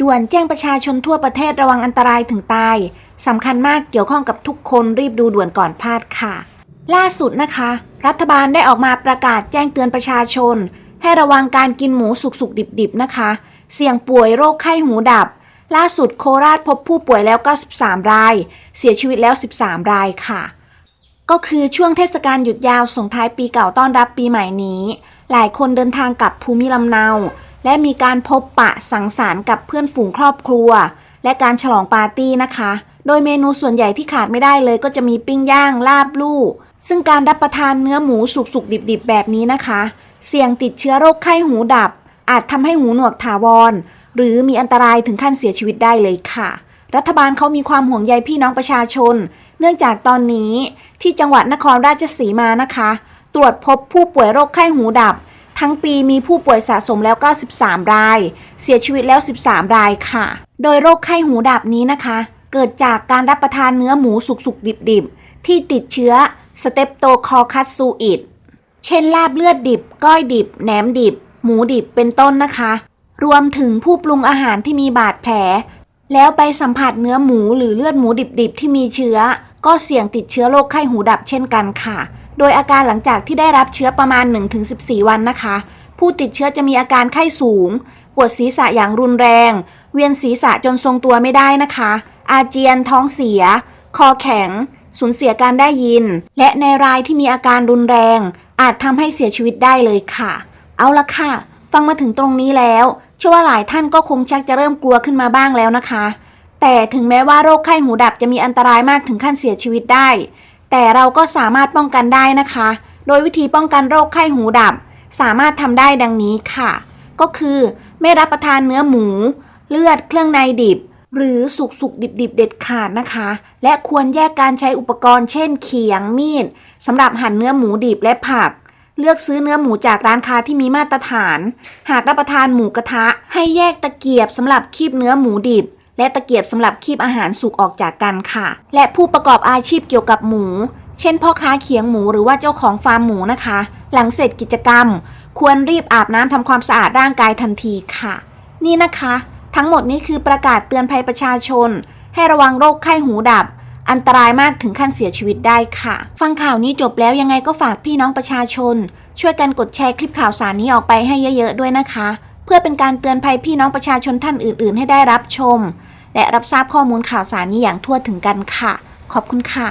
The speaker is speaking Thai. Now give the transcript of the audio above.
ด่วนแจ้งประชาชนทั่วประเทศระวังอันตรายถึงตายสำคัญมากเกี่ยวข้องกับทุกคนรีบดูด่วนก่อนพลาดค่ะ ล่าสุดนะคะ รัฐบาลได้ออกมาประกาศแจ้งเตือนประชาชน ให้ระวังการกินหมูสุกๆดิบๆนะคะ เสี่ยงป่วยโรคไข้หูดับ ล่าสุดโคราชพบผู้ป่วยแล้ว 93 ราย เสียชีวิตแล้ว 13 รายค่ะ ก็คือช่วงเทศกาลหยุดยาวส่งท้ายปีเก่าต้อนรับปีใหม่นี้ หลายคนเดินทางกลับภูมิลำเนา และมีการพบปะสังสรรค์กับเพื่อนฝูงครอบครัว และการฉลองปาร์ตี้นะคะ โดยเมนูส่วนใหญ่ที่ขาดไม่ได้เลยก็จะมีปิ้งย่างลาบลู่ซึ่งการรับประทานเนื้อหมูสุกๆดิบๆ แบบนี้นะคะ เสี่ยงติดเชื้อโรคไข้หูดับ อาจทำให้หูหนวกถาวร หรือมีอันตรายถึงขั้นเสียชีวิตได้เลยค่ะ รัฐบาลเขามีความห่วงใยพี่น้องประชาชน เนื่องจากตอนนี้ที่จังหวัดนครราชสีมานะคะ ตรวจพบผู้ป่วยโรคไข้หูดับ ทั้งปีมีผู้ป่วยสะสมแล้ว 93 ราย เสียชีวิตแล้ว 13 รายค่ะ โดยโรคไข้หูดับนี้นะคะ เกิดจากการรับประทานเนื้อหมูสุกๆ ดิบๆ ที่ติดเชื้อสเตปโตคอคัสซูอิดเช่นลาบเลือดดิบ ก้อยดิบ แหนมดิบ หมูดิบเป็นต้นนะคะ รวมถึงผู้ปรุงอาหารที่มีบาดแผล แล้วไปสัมผัสเนื้อหมูหรือเลือดหมูดิบๆ ที่มีเชื้อ ก็เสี่ยงติดเชื้อโรคไข้หูดับเช่นกันค่ะ โดยอาการหลังจากที่ได้รับเชื้อประมาณ 1-14 วันนะคะ ผู้ติดเชื้อจะมีอาการไข้สูง ปวดศีรษะอย่างรุนแรง เวียนศีรษะจนทรงตัวไม่ได้นะคะ อาเจียน ท้องเสีย คอแข็ง สูญเสียการได้ยิน และในรายที่มีอาการรุนแรง อาจทำให้เสียชีวิตได้เลยค่ะ เอาละค่ะ ฟังมาถึงตรงนี้แล้ว เชื่อว่าหลายท่านก็คงชักจะเริ่มกลัวขึ้นมาบ้างแล้วนะคะ แต่ถึงแม้ว่าโรคไข้หูดับจะมีอันตรายมากถึงขั้นเสียชีวิตได้ แต่เราก็สามารถป้องกันได้นะคะ โดยวิธีป้องกันโรคไข้หูดับ สามารถทำได้ดังนี้ค่ะ ก็คือไม่รับประทานเนื้อหมู เลือดเครื่องในดิบ หรือสุกสุกดิบดิบเด็ดขาดนะคะ และควรแยกการใช้อุปกรณ์เช่น เขียงมีดสำหรับหั่นเนื้อหมูดิบและผัก เลือกซื้อเนื้อหมูจากร้านค้าที่มีมาตรฐาน หากรับประทานหมูกระทะ ให้แยกตะเกียบสำหรับคีบเนื้อหมูดิบ และตะเกียบสำหรับคีบอาหารสุกออกจากกันค่ะ และผู้ประกอบอาชีพเกี่ยวกับหมู เช่นพ่อค้าเขียงหมูหรือว่าเจ้าของฟาร์มหมูนะคะ หลังเสร็จกิจกรรม ควรรีบอาบน้ำทำความสะอาดร่างกายทันทีค่ะ นี่นะคะ ทั้งหมดนี้คือประกาศเตือนภัยประชาชน ให้ระวังโรคไข้หูดับอันตรายมากถึงขั้นเสียชีวิตได้ค่ะ ฟังข่าวนี้จบแล้วยังไงก็ฝากพี่น้องประชาชน ช่วยกันกดแชร์คลิปข่าวสารนี้ออกไปให้เยอะๆด้วยนะคะ เพื่อเป็นการเตือนภัยพี่น้องประชาชนท่านอื่น ๆ ให้ได้รับชม และรับทราบข้อมูลข่าวสารนี้อย่างทั่วถึงกันค่ะ ขอบคุณค่ะ